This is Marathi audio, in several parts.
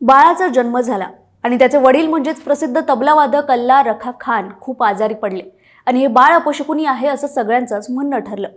बाळाचा जन्म झाला आणि त्याचे वडील म्हणजेच प्रसिद्ध तबलावादक अल्ला रखा खान खूप आजारी पडले. आणि हे बाळ अपशकुनी आहे असं सगळ्यांचंच म्हणणं ठरलं.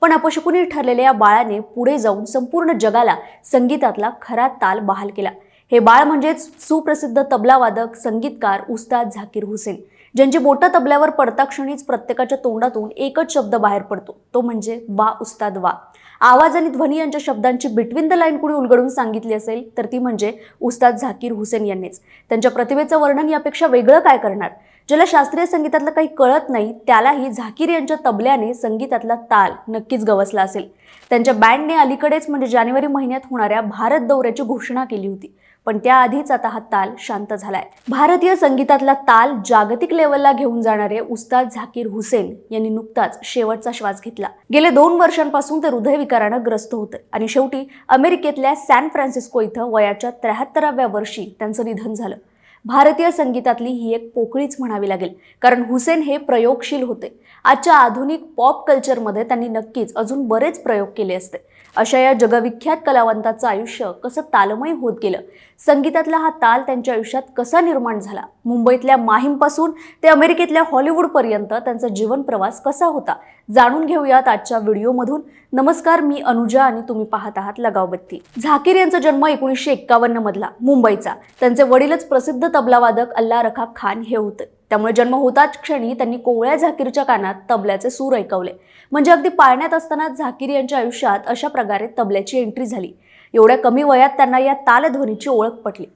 पण अपशकुनी ठरलेल्या या बाळाने पुढे जाऊन संपूर्ण जगाला संगीतातला खरा ताल बहाल केला. हे बाळ म्हणजेच सुप्रसिद्ध तबलावादक संगीतकार उस्ताद झाकीर हुसेन ज्यांची बोटं तबल्यावर पडताक्षणीच प्रत्येकाच्या तोंडातून एकच शब्द बाहेर पडतो. तो म्हणजे वा उस्ताद वा. आवाज आणि ध्वनी यांच्या शब्दांची बिटवीन द लाईन कुणी उलगडून सांगितली असेल तर ती म्हणजे उस्ताद झाकीर हुसेन यांनीच. त्यांच्या प्रतिभेचं वर्णन यापेक्षा वेगळं काय करणार? ज्याला शास्त्रीय संगीतातलं काही कळत नाही त्यालाही झाकीर यांच्या तबल्याने संगीतातला ताल नक्कीच गवसला असेल. त्यांच्या बँडने अलीकडेच म्हणजे जानेवारी महिन्यात होणाऱ्या भारत दौऱ्याची घोषणा केली होती. पण त्याआधीच आता हा ताल शांत झालाय. भारतीय संगीतातला ताल जागतिक लेवलला घेऊन जाणारे उस्ताद झाकीर हुसेन यांनी नुकताच शेवटचा श्वास घेतला. गेले दोन वर्षांपासून ते हृदयविकारानं ग्रस्त होते आणि शेवटी अमेरिकेतल्या सॅन फ्रान्सिस्को इथं वयाच्या त्र्याहत्तराव्या वर्षी त्यांचं निधन झालं. भारतीय संगीतातली ही एक पोकळीच म्हणावी लागेल कारण हुसेन हे प्रयोगशील होते. आजच्या आधुनिक पॉप कल्चरमध्ये त्यांनी नक्कीच अजून बरेच प्रयोग केले असते. अशा या जगविख्यात कलावंताचं आयुष्य कसं तालमय होत गेलं? संगीतातला हा ताल त्यांच्या आयुष्यात कसा निर्माण झाला? मुंबईतल्या माहीमपासून ते अमेरिकेतल्या हॉलिवूडपर्यंत त्यांचा जीवन प्रवास कसा होता? जाणून घेऊयात आजच्या व्हिडिओमधून. नमस्कार मी अनुजा आणि तुम्ही पाहत आहात लगावबत्ती. झाकीर यांचा जन्म एकोणीसशे एक्कावन्न मधला मुंबईचा. त्यांचे वडीलच प्रसिद्ध तबलावादक अल्ला रखा खान हे होते. त्यामुळे जन्म होताच क्षणी त्यांनी कोवळ्या झाकीरच्या कानात तबल्याचे सूर ऐकवले. म्हणजे अगदी पाळण्यात असताना झाकीर यांच्या आयुष्यात अशा प्रकारे तबल्याची एंट्री झाली. एवढ्या कमी वयात त्यांना या तालध्वनीची ओळख पटली.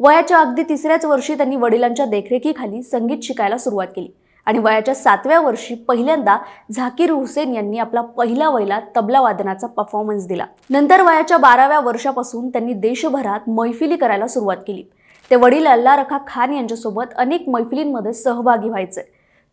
वयाच्या अगदी तिसऱ्याच वर्षी त्यांनी वडिलांच्या देखरेखीखाली संगीत शिकायला सुरुवात केली. आणि वयाच्या सातव्या वर्षी पहिल्यांदा झाकीर हुसेन यांनी आपला पहिला वैला तबला वादनाचा परफॉर्मन्स दिला. नंतर वयाच्या बाराव्या वर्षापासून त्यांनी देशभरात मैफिली करायला सुरुवात केली. ते वडील अल्ला रखा खान यांच्यासोबत अनेक मैफिलींमध्ये सहभागी व्हायचे.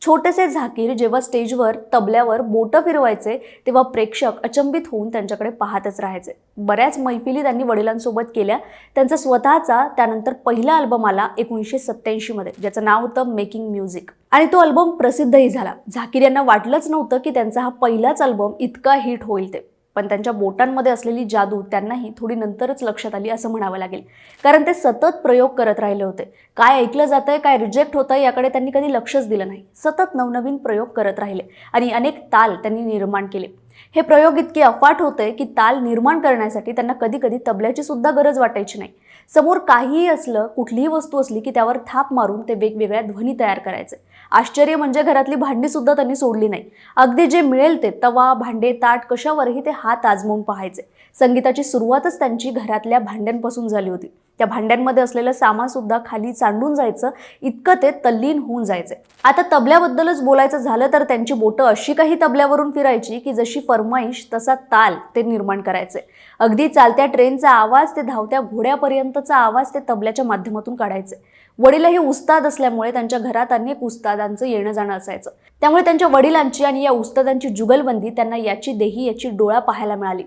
छोटेसे झाकीर जेव्हा स्टेजवर तबल्यावर बोटं फिरवायचे तेव्हा प्रेक्षक अचंबित होऊन त्यांच्याकडे पाहतच राहायचे. बऱ्याच मैफिली त्यांनी वडिलांसोबत केल्या. त्यांचा स्वतःचा त्यानंतर पहिला अल्बम आला एकोणीसशे सत्त्याऐंशीमध्ये ज्याचं नाव होतं मेकिंग म्युझिक. आणि तो अल्बम प्रसिद्धही झाला. झाकीर यांना वाटलंच नव्हतं की त्यांचा हा पहिलाच अल्बम इतका हिट होईल ते. पण त्यांच्या बोटांमध्ये असलेली जादू त्यांनाही थोडी नंतरच लक्षात आली असं म्हणावं लागेल. कारण ते सतत प्रयोग करत राहिले होते. काय ऐकलं जातंय काय रिजेक्ट होतंय याकडे त्यांनी कधी लक्षच दिलं नाही. सतत नवनवीन प्रयोग करत राहिले आणि अनेक ताल त्यांनी निर्माण केले. हे प्रयोग इतके अफाट होते की ताल निर्माण करण्यासाठी त्यांना कधी कधी तबल्याची सुद्धा गरज वाटायची नाही. समोर काहीही असलं कुठलीही वस्तू असली की त्यावर थाप मारून ते वेगवेगळ्या ध्वनी तयार करायचे. आश्चर्य म्हणजे घरातली भांडी सुद्धा त्यांनी सोडली नाही. अगदी जे मिळेल ते तवा भांडे ताट कशावरही ते हात आजमवून पाहायचे. संगीताची सुरुवातच त्यांची घरातल्या भांड्यांपासून झाली होती. त्या भांड्यांमध्ये असलेलं सामानसुद्धा खाली चांडून जायचं. इतकं ते तल्लीन होऊन जायचे. आता तबल्याबद्दलच बोलायचं झालं तर त्यांची बोटं अशी काही तबल्यावरून फिरायची की जशी फरमाईश तसा ताल ते निर्माण करायचे. अगदी चालत्या ट्रेनचा आवाज ते धावत्या घोड्यापर्यंतचा आवाज ते तबल्याच्या माध्यमातून काढायचे. वडीलही उस्ताद असल्यामुळे त्यांच्या घरात अनेक उस्तादांचं येणं जाणं असायचं. त्यामुळे त्यांच्या वडिलांची आणि या उस्तादांची जुगलबंदी त्यांना याची देही याची डोळा पाहायला मिळाली.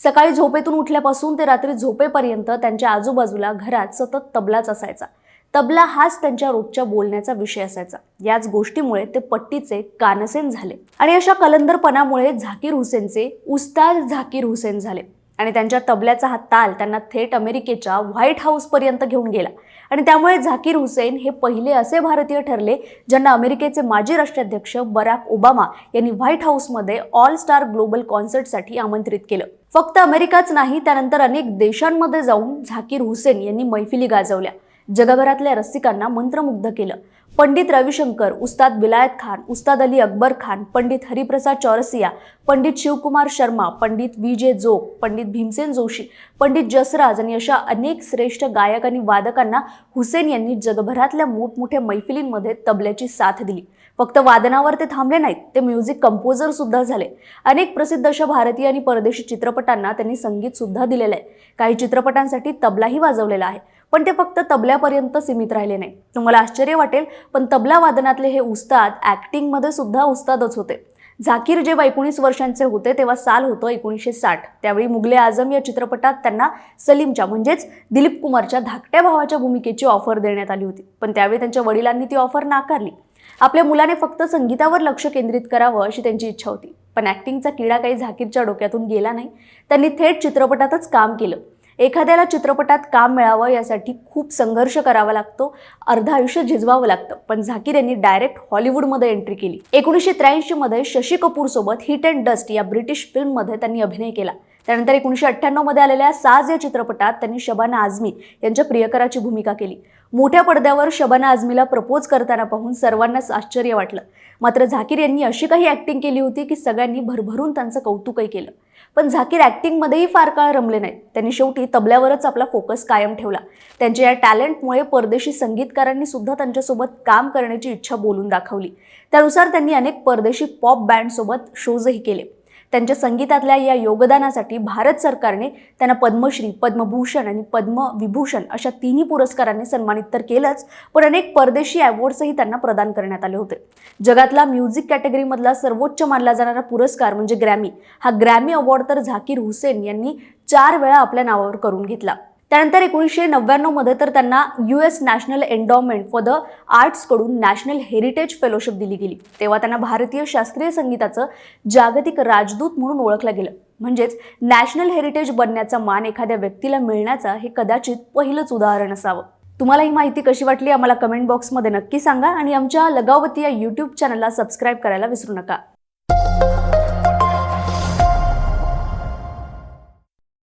सकाळी झोपेतून उठल्यापासून ते रात्री झोपेपर्यंत त्यांच्या आजूबाजूला घरात सतत तबलाच असायचा. तबला हाच त्यांच्या रोजच्या बोलण्याचा विषय असायचा. याच गोष्टीमुळे ते पट्टीचे कानसेन झाले आणि अशा कलंदरपणामुळे झाकीर हुसेनचे उस्ताद झाकीर हुसेन झाले आणि त्यांच्या तबल्याचा हा ताल त्यांना थेट अमेरिकेच्या व्हाईट हाऊसपर्यंत घेऊन गेला. आणि त्यामुळे झाकीर हुसेन हे पहिले असे भारतीय ठरले ज्यांना अमेरिकेचे माजी राष्ट्राध्यक्ष बराक ओबामा यांनी व्हाईट हाऊसमध्ये ऑल स्टार ग्लोबल कॉन्सर्टसाठी आमंत्रित केलं. फक्त अमेरिकाच नाही त्यानंतर अनेक देशांमध्ये जाऊन झाकीर हुसेन यांनी मैफिली गाजवल्या. जगभरातल्या रसिकांना मंत्रमुग्ध केलं. पंडित रविशंकर उस्ताद विलायत खान उस्ताद अली अकबर खान पंडित हरिप्रसाद चौरसिया पंडित शिवकुमार शर्मा पंडित वि जे जोग पंडित भीमसेन जोशी पंडित जसराज आणि अशा अनेक श्रेष्ठ गायक आणि वादकांना हुसेन यांनी जगभरातल्या मोठमोठ्या मैफिलींमध्ये तबल्याची साथ दिली. फक्त वादनावर ते थांबले नाहीत ते म्युझिक कंपोजर सुद्धा झाले. अनेक प्रसिद्ध अशा भारतीय आणि परदेशी चित्रपटांना त्यांनी संगीत सुद्धा दिलेलं आहे. काही चित्रपटांसाठी तबलाही वाजवलेला आहे. पण ते फक्त तबल्यापर्यंत सीमित राहिले नाही. तुम्हाला आश्चर्य वाटेल पण तबला वादनातले हे उस्ताद ॲक्टिंगमध्ये सुद्धा उस्तादच होते. झाकीर जेव्हा एकोणीस वर्षांचे होते तेव्हा साल होतं एकोणीसशे साठ. त्यावेळी मुगले आझम या चित्रपटात त्यांना सलीमच्या म्हणजेच दिलीप कुमारच्या धाकट्या भावाच्या भूमिकेची ऑफर देण्यात आली होती. पण त्यावेळी त्यांच्या वडिलांनी ती ऑफर नाकारली. आपल्या मुलाने फक्त संगीतावर लक्ष केंद्रित करावं अशी त्यांची इच्छा होती. पण ॲक्टिंगचा किडा काही झाकीरच्या डोक्यातून गेला नाही. त्यांनी थेट चित्रपटातच काम केलं. एखाद्याला चित्रपटात काम मिळावं यासाठी खूप संघर्ष करावा लागतो अर्ध आयुष्य झिजवावं लागतं. पण झाकीर यांनी डायरेक्ट हॉलिवूडमध्ये एंट्री केली. एकोणीसशे त्र्याऐंशीमध्ये शशी कपूर सोबत हिट अँड डस्ट या ब्रिटिश फिल्ममध्ये त्यांनी अभिनय केला. त्यानंतर एकोणीसशे अठ्ठ्याण्णवमध्ये आलेल्या साज या चित्रपटात त्यांनी शबाना आझमी यांच्या प्रियकराची भूमिका केली. मोठ्या पडद्यावर शबाना आझमीला प्रपोज करताना पाहून सर्वांनाच आश्चर्य वाटलं. मात्र झाकीर यांनी अशी काही ॲक्टिंग केली होती की सगळ्यांनी भरभरून त्यांचं कौतुकही केलं. पण झाकीर ॲक्टिंगमध्येही फार काळ रमले नाहीत. त्यांनी शेवटी तबल्यावरच आपला फोकस कायम ठेवला. त्यांच्या या टॅलेंटमुळे परदेशी संगीतकारांनी सुद्धा त्यांच्यासोबत काम करण्याची इच्छा बोलून दाखवली. त्यानुसार त्यांनी अनेक परदेशी पॉप बँडसोबत शोजही केले. त्यांच्या संगीतातल्या या योगदानासाठी भारत सरकारने त्यांना पद्मश्री पद्मभूषण आणि पद्मविभूषण अशा तिन्ही पुरस्कारांनी सन्मानित तर केलंच पण अनेक परदेशी अवॉर्ड्सही त्यांना प्रदान करण्यात आले होते. जगातला म्युझिक कॅटेगरीमधला सर्वोच्च मानला जाणारा पुरस्कार म्हणजे ग्रॅमी हा ग्रॅमी अवॉर्ड तर झाकीर हुसेन यांनी चार वेळा आपल्या नावावर करून घेतला. त्यानंतर एकोणीसशे नव्याण्णवमध्ये तर त्यांना U S national endowment for the आर्ट्सकडून national heritage fellowship दिली गेली. तेव्हा त्यांना भारतीय शास्त्रीय संगीताचं जागतिक राजदूत म्हणून ओळखलं गेलं. म्हणजेच नॅशनल हेरिटेज बनण्याचा मान एखाद्या व्यक्तीला मिळण्याचा हे कदाचित पहिलंच उदाहरण असावं. तुम्हाला ही माहिती कशी वाटली? आम्हाला कमेंट बॉक्समध्ये नक्की सांगा आणि आमच्या लगावती या यूट्यूब चॅनलला सबस्क्राईब करायला विसरू नका.